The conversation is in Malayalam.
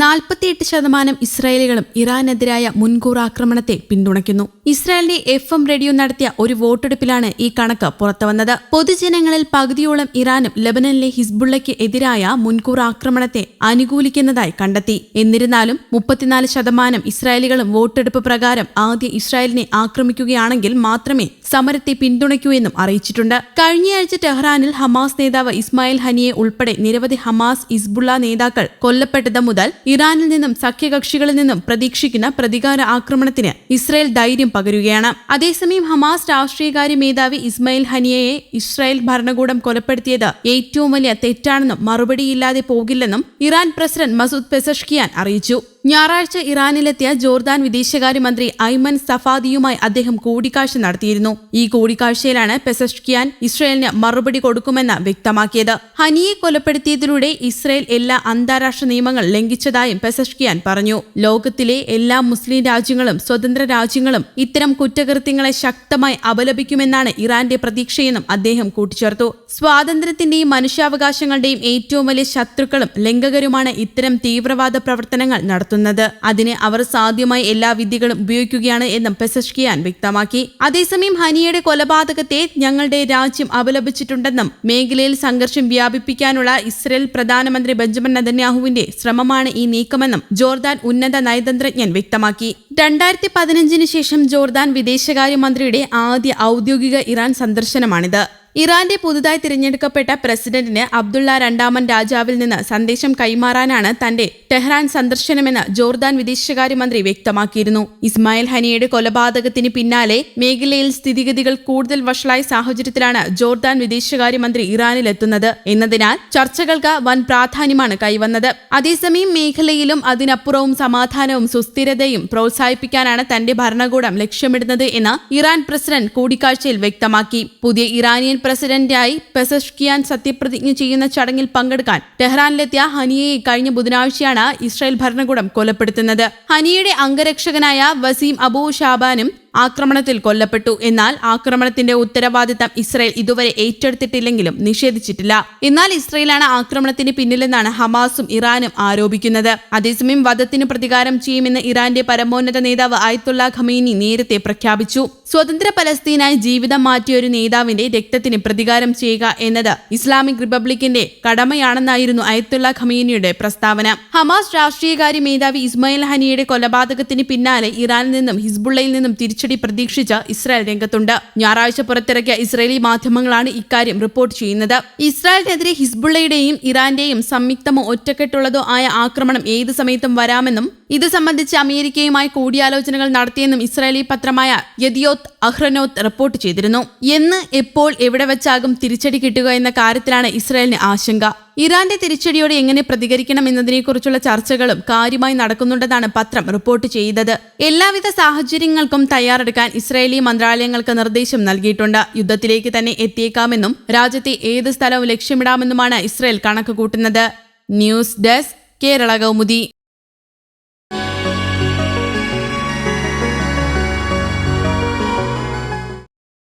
നാൽപ്പത്തിയെട്ട് ശതമാനം ഇസ്രായേലികളും ഇറാനെതിരായ മുൻകൂർ ആക്രമണത്തെ പിന്തുണയ്ക്കുന്നു. ഇസ്രായേലിന്റെ എഫ് എം റേഡിയോ നടത്തിയ ഒരു വോട്ടെടുപ്പിലാണ് ഈ കണക്ക് പുറത്തുവന്നത്. പൊതുജനങ്ങളിൽ പകുതിയോളം ഇറാനും ലബനനിലെ ഹിസ്ബുള്ളയ്ക്ക് എതിരായ മുൻകൂർ ആക്രമണത്തെ അനുകൂലിക്കുന്നതായി കണ്ടെത്തി. എന്നിരുന്നാലും മുപ്പത്തിനാല് ശതമാനം ഇസ്രായേലികളും വോട്ടെടുപ്പ് പ്രകാരം ആദ്യ ഇസ്രായേലിനെ ആക്രമിക്കുകയാണെങ്കിൽ മാത്രമേ സമരത്തെ പിന്തുണയ്ക്കൂ എന്നും അറിയിച്ചിട്ടുണ്ട്. കഴിഞ്ഞയാഴ്ച ടെഹ്റാനിൽ ഹമാസ് നേതാവ് ഇസ്മായിൽ ഹനിയെ ഉൾപ്പെടെ നിരവധി ഹമാസ് ഇസ്ബുള്ള നേതാക്കൾ കൊല്ലപ്പെട്ടത് മുതൽ ഇറാനിൽ നിന്നും സഖ്യകക്ഷികളിൽ നിന്നും പ്രതീക്ഷിക്കുന്ന പ്രതികാര ആക്രമണത്തിന് ഇസ്രായേൽ ധൈര്യം പകരുകയാണ്. അതേസമയം ഹമാസ് രാഷ്ട്രീയകാര്യ മേധാവി ഇസ്മായിൽ ഹനിയയെ ഇസ്രായേൽ ഭരണകൂടം കൊലപ്പെടുത്തിയത് ഏറ്റവും വലിയ തെറ്റാണെന്നും മറുപടിയില്ലാതെ പോകില്ലെന്നും ഇറാൻ പ്രസിഡന്റ് മസൂദ് പെസഷ്കിയാൻ അറിയിച്ചു. ഞായറാഴ്ച ഇറാനിലെത്തിയ ജോർദാൻ വിദേശകാര്യമന്ത്രി ഐമൻ സഫാദിയുമായി അദ്ദേഹം കൂടിക്കാഴ്ച നടത്തിയിരുന്നു. ഈ കൂടിക്കാഴ്ചയിലാണ് പെസഷ്കിയാൻ ഇസ്രയേലിന് മറുപടി കൊടുക്കുമെന്ന് വ്യക്തമാക്കിയത്. ഹനിയെ കൊലപ്പെടുത്തിയതിലൂടെ ഇസ്രയേൽ എല്ലാ അന്താരാഷ്ട്ര നിയമങ്ങൾ ലംഘിച്ചതായും പെസഷ്കിയാൻ പറഞ്ഞു. ലോകത്തിലെ എല്ലാ മുസ്ലിം രാജ്യങ്ങളും സ്വതന്ത്ര രാജ്യങ്ങളും ഇത്തരം കുറ്റകൃത്യങ്ങളെ ശക്തമായി അപലപിക്കുമെന്നാണ് ഇറാന്റെ പ്രതീക്ഷയെന്നും അദ്ദേഹം കൂട്ടിച്ചേർത്തു. സ്വാതന്ത്ര്യത്തിന്റെയും മനുഷ്യാവകാശങ്ങളുടെയും ഏറ്റവും വലിയ ശത്രുക്കളും ലംഘകരുമാണ് ഇത്തരം തീവ്രവാദ പ്രവർത്തനങ്ങൾ നടത്തുന്നത്. അതിന് അവർ സാധ്യമായ എല്ലാ വിദ്യകളും ഉപയോഗിക്കുകയാണ് എന്നും പെസഷ്കിയാൻ വ്യക്തമാക്കി. അതേസമയം ഹനിയുടെ കൊലപാതകത്തെ ഞങ്ങളുടെ രാജ്യം അപലപിച്ചിട്ടുണ്ടെന്നും മേഖലയിൽ സംഘർഷം വ്യാപിപ്പിക്കാനുള്ള ഇസ്രയേൽ പ്രധാനമന്ത്രി ബെഞ്ചമിൻ നദന്യാഹുവിന്റെ ശ്രമമാണ് ഈ നീക്കമെന്നും ജോർദാൻ ഉന്നത നയതന്ത്രജ്ഞൻ വ്യക്തമാക്കി. രണ്ടായിരത്തി പതിനഞ്ചിന് ശേഷം ജോർദാൻ വിദേശകാര്യമന്ത്രിയുടെ ആദ്യ ഔദ്യോഗിക ഇറാൻ സന്ദർശനമാണിത്. ഇറാന്റെ പുതുതായി തിരഞ്ഞെടുക്കപ്പെട്ട പ്രസിഡന്റിന് അബ്ദുള്ള രണ്ടാമൻ രാജാവിൽ നിന്ന് സന്ദേശം കൈമാറാനാണ് തന്റെ ടെഹ്റാൻ സന്ദർശനമെന്ന് ജോർദാൻ വിദേശകാര്യമന്ത്രി വ്യക്തമാക്കിയിരുന്നു. ഇസ്മായിൽ ഹനിയുടെ കൊലപാതകത്തിന് പിന്നാലെ മേഖലയിൽ സ്ഥിതിഗതികൾ കൂടുതൽ വഷളായ സാഹചര്യത്തിലാണ് ജോർദാൻ വിദേശകാര്യമന്ത്രി ഇറാനിലെത്തുന്നത്. എന്നതിനാൽ ചർച്ചകൾക്ക് വൻ പ്രാധാന്യമാണ് കൈവന്നത്. അതേസമയം മേഖലയിലും അതിനപ്പുറവും സമാധാനവും സുസ്ഥിരതയും പ്രോത്സാഹിപ്പിക്കാനാണ് തന്റെ ഭരണകൂടം ലക്ഷ്യമിടുന്നത് എന്ന് ഇറാൻ പ്രസിഡന്റ് കൂടിക്കാഴ്ചയിൽ വ്യക്തമാക്കി. പുതിയ ഇറാനിയൻ പ്രസിഡന്റായി പെസഷ്കിയാൻ സത്യപ്രതിജ്ഞ ചെയ്യുന്ന ചടങ്ങിൽ പങ്കെടുക്കാൻ ടെഹ്റാനിലെത്തിയ ഹനിയയെ കഴിഞ്ഞ ബുധനാഴ്ചയാണ് ഇസ്രായേൽ ഭരണകൂടം കൊലപ്പെടുത്തുന്നത്. ഹനിയുടെ അംഗരക്ഷകനായ വസീം അബൂ ഷാബാനും ആക്രമണത്തിൽ കൊല്ലപ്പെട്ടു. എന്നാൽ ആക്രമണത്തിന്റെ ഉത്തരവാദിത്തം ഇസ്രായേൽ ഇതുവരെ ഏറ്റെടുത്തിട്ടില്ലെങ്കിലും നിഷേധിച്ചിട്ടില്ല. എന്നാൽ ഇസ്രയേലാണ് ആക്രമണത്തിന് പിന്നിലെന്നാണ് ഹമാസും ഇറാനും ആരോപിക്കുന്നത്. അതേസമയം വധത്തിന് പ്രതികാരം ചെയ്യുമെന്ന് ഇറാന്റെ പരമോന്നത നേതാവ് ആയത്തുള്ള ഖമീനി നേരത്തെ പ്രഖ്യാപിച്ചു. സ്വതന്ത്ര പലസ്തീനായി ജീവിതം മാറ്റിയ ഒരു നേതാവിന്റെ രക്തത്തിന് പ്രതികാരം ചെയ്യുക എന്നത് ഇസ്ലാമിക് റിപ്പബ്ലിക്കിന്റെ കടമയാണെന്നായിരുന്നു അയത്തുള്ള ഖമീനിയുടെ പ്രസ്താവന. ഹമാസ് രാഷ്ട്രീയകാര്യ മേധാവി ഇസ്മയിൽ ഹനിയുടെ കൊലപാതകത്തിന് പിന്നാലെ ഇറാനിൽ നിന്നും ഹിസ്ബുള്ളയിൽ നിന്നും തിരിച്ചടി പ്രതീക്ഷിച്ച് ഇസ്രായേൽ രംഗത്തുണ്ട്. ഞായറാഴ്ച പുറത്തിറക്കിയ ഇസ്രായേലി മാധ്യമങ്ങളാണ് ഇക്കാര്യം റിപ്പോർട്ട് ചെയ്യുന്നത്. ഇസ്രായേലിനെതിരെ ഹിസ്ബുള്ളയുടെയും ഇറാന്റെയും സംയുക്തമോ ഒറ്റക്കെട്ടുള്ളതോ ആയ ആക്രമണം ഏത് സമയത്തും വരാമെന്നും ഇത് സംബന്ധിച്ച് അമേരിക്കയുമായി കൂടിയാലോചനകൾ നടത്തിയെന്നും ഇസ്രായേലി പത്രമായ യദിയോത്ത് അഹ്റനോത്ത് റിപ്പോർട്ട് ചെയ്തിരുന്നു. എന്ന് എപ്പോൾ എവിടെ വെച്ചാകും തിരിച്ചടി കിട്ടുക എന്ന കാര്യത്തിലാണ് ഇസ്രായേലിന് ആശങ്ക. ഇറാന്റെ തിരിച്ചടിയോട് എങ്ങനെ പ്രതികരിക്കണം എന്നതിനെക്കുറിച്ചുള്ള ചർച്ചകളും കാര്യമായി നടക്കുന്നുണ്ടെന്നാണ് പത്രം റിപ്പോർട്ട് ചെയ്തത്. എല്ലാവിധ സാഹചര്യങ്ങൾക്കും തയ്യാറെടുക്കാൻ ഇസ്രായേലി മന്ത്രാലയങ്ങൾക്ക് നിർദ്ദേശം നൽകിയിട്ടുണ്ട്. യുദ്ധത്തിലേക്ക് തന്നെ എത്തിയേക്കാമെന്നും രാജ്യത്തെ ഏത് സ്ഥലവും ലക്ഷ്യമിടാമെന്നുമാണ് ഇസ്രായേൽ കണക്ക് കൂട്ടുന്നത് ന്യൂസ് ഡെസ്ക് കേരള കൗമുദി.